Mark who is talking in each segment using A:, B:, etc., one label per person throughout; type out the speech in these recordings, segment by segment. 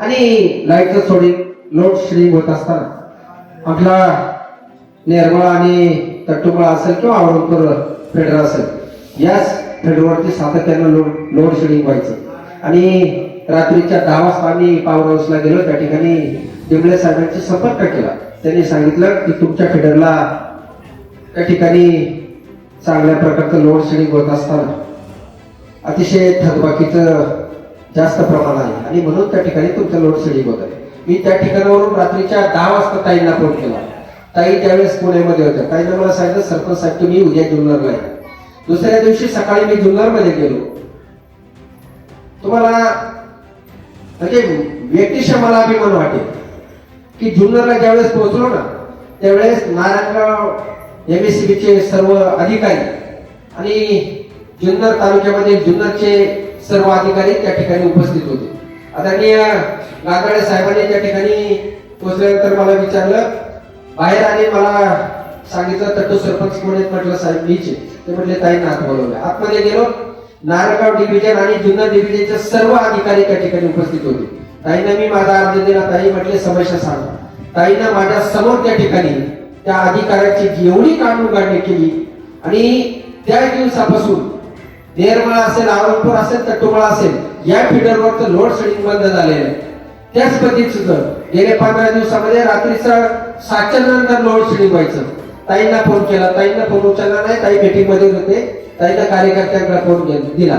A: आणि लाईटचं थोडी लोड शेडिंग होत असताना आपला निर्मळ आणि तट्टुमळ असेल किंवा औरंगपूर फेडर असेल याच फेडरवरती सातत्यानं लोड लोड शेडिंग व्हायचं. आणि रात्रीच्या दहा वाजता आम्ही पॉवर हाऊसला गेलो त्या ठिकाणी देवळे साहेबांशी संपर्क केला. त्यांनी सांगितलं की तुमच्या फेडरला त्या ठिकाणी चांगल्या प्रकारचं लोड शेडिंग होत असताना अतिशय थकबाकीचं जास्त प्रमाण आहे. आणि म्हणून त्या ठिकाणी तुमचं लोड शेडिंग होत आहे. मी त्या ठिकाणावरून रात्रीच्या दहा वाजता ताईंना फोन केला. ताई त्यावेळेस पुण्यामध्ये होत्या. ताईनं मला सांगितलं सरपंच साहेब तुम्ही उद्या जुन्नरला आहे दुसऱ्या दिवशी सकाळी मी जुन्नरमध्ये गेलो. तुम्हाला म्हणजे व्यक्तिशः मला अभिमान वाटेल की जुन्नरला ज्यावेळेस पोहोचलो ना त्यावेळेस नारायणराव एम एस बीचे सर्व अधिकारी आणि जुन्नर तालुक्यामध्ये जुन्नरचे सर्व अधिकारी त्या ठिकाणी उपस्थित होते. आदरणीय नागाडे साहेबांनी त्या ठिकाणी पोहोचल्यानंतर मला विचारलं बाहेर आणि मला सांगितलं तट्टू सरपंच म्हणून म्हटलं साहेब मीचे ते म्हटले ताईंना नाथ बोलवलं. आतमध्ये गेलो नारगाव डिव्हिजन आणि जुन्नर डिव्हिजनचे सर्व अधिकारी त्या ठिकाणी उपस्थित होते. ताईंना मी माझा अर्ज दिला ताई म्हटले समस्या सांगा. ताईनं माझ्यासमोर त्या ठिकाणी त्या अधिकाऱ्याची जेवढी काढून काढणी केली आणि त्या दिवसापासून नेरमळा असेल औरंगपूर असेल तटुमळा असेल या फिडरवर लोड शेडिंग बंद झालेलं आहे. त्याच पद्धतीचं गेल्या पंधरा दिवसामध्ये रात्रीचं सातच्या नंतर लोड शेडिंग व्हायचं. ताईंना फोन केला. ताईंना फोन उचलला नाही. ताई मीटिंगमध्ये होते. ताईंना कार्यकर्त्यांकडे फोन दिला.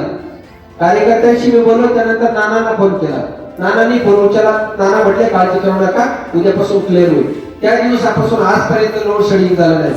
A: कार्यकर्त्यांशी मी बोललो त्यानंतर नानांना फोन केला. नानांनी फोन उचलला. नाना म्हटले काळजी करू नका. उद्यापासून क्लिअर होईल. त्या दिवसापासून आजपर्यंत लोड शेडिंग झालं नाही.